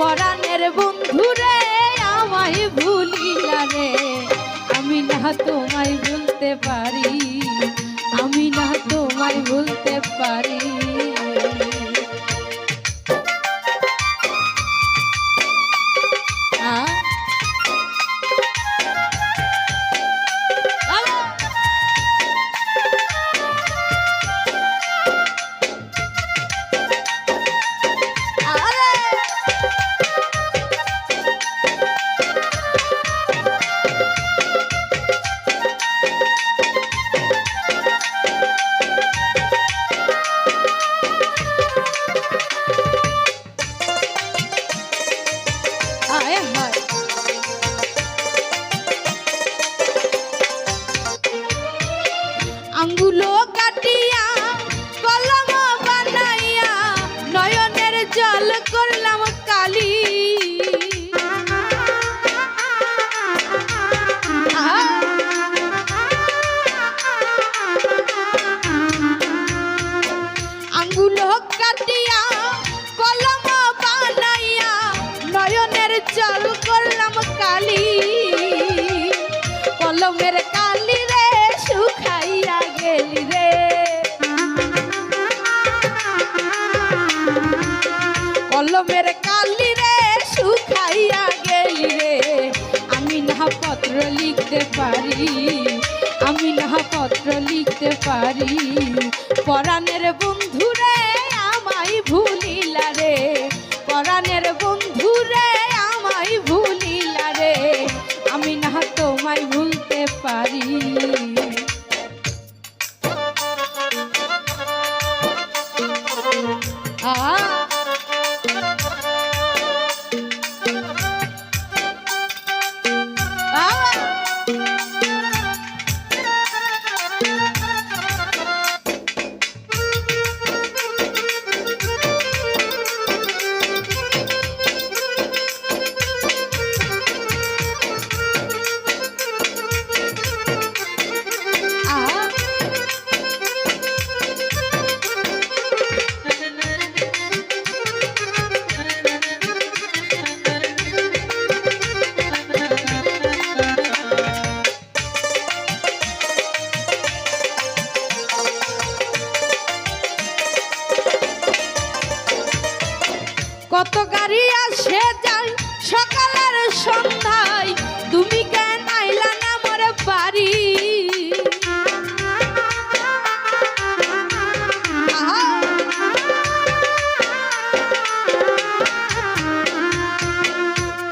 বন্ধুরে পরাণের বন্ধু রে আমায় ভুলিলা রে। আমি না তোমায় ভুলতে পারি, আমি না তোমায় ভুলতে পারি। es. কলমের কালি রে, শুকাইয়া রে। কলমের কালি রে গেলি রে। আমি পত্র লিখতে পারি, আমি না পত্র লিখতে পারি।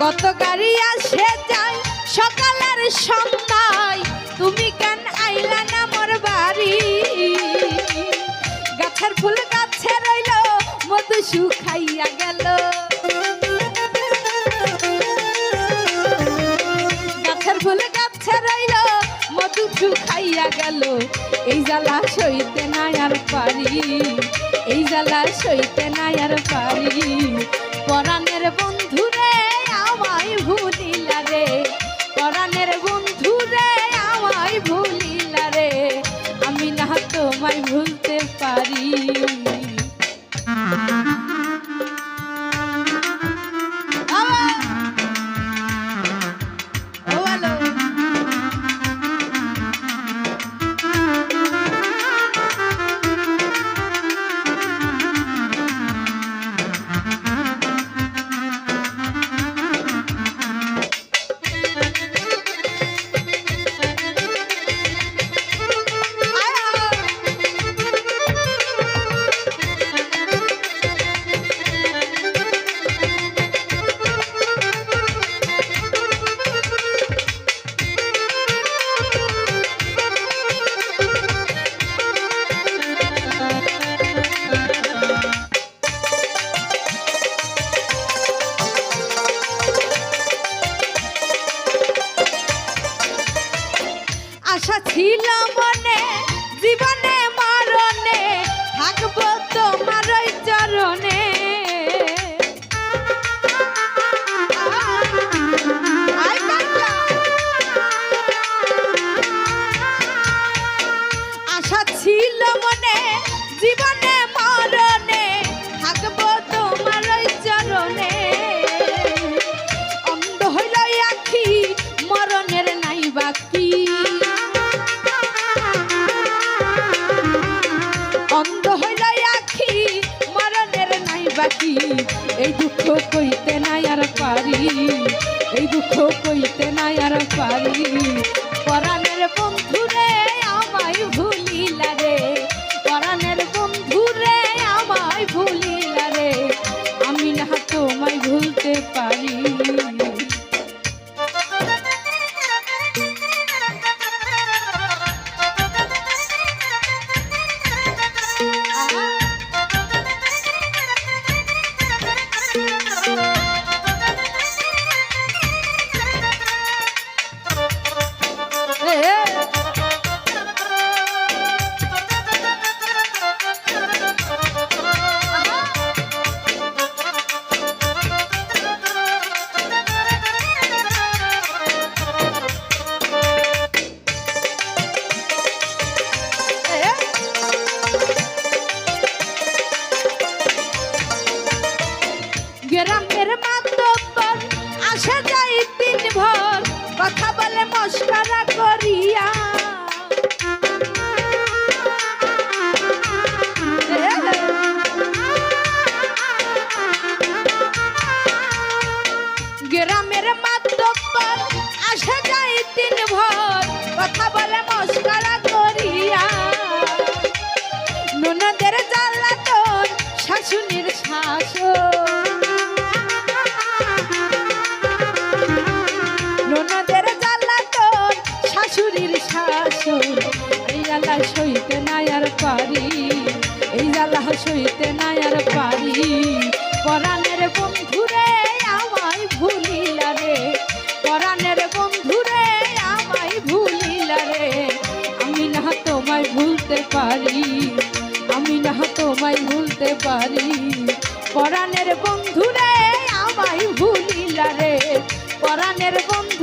কত গাড়ি আসে যায় সকালের সন্ধ্যায়। তুমি কেন আইলা না মোর বাড়ি? গাছের ফুল গাছে রইল, মধু শুকাইয়া গেল। গাছের ফুল গাছে রইল, মধু শুকাইয়া গেল। এই জ্বালা সইতে নাই আর পারি, এই জ্বালা সইতে নাই আর পারি। ছিল মনে জীবনে দুঃখ কইতে নাই আর পারি পরাণের বন্ধুরে সইতে নাই পারি, এই জ্বালা সইতে নাই পারি। পরাণের বন্ধুরে আমায় ভুলিলা রে, পরাণের বন্ধুরে আমায় ভুলিলা রে। আমি না তোমায় ভুলতে পারি, আমি না তোমায় ভুলতে পারি। পরাণের বন্ধুরে আমায় ভুলিলা রে, পরাণের বন্ধুরে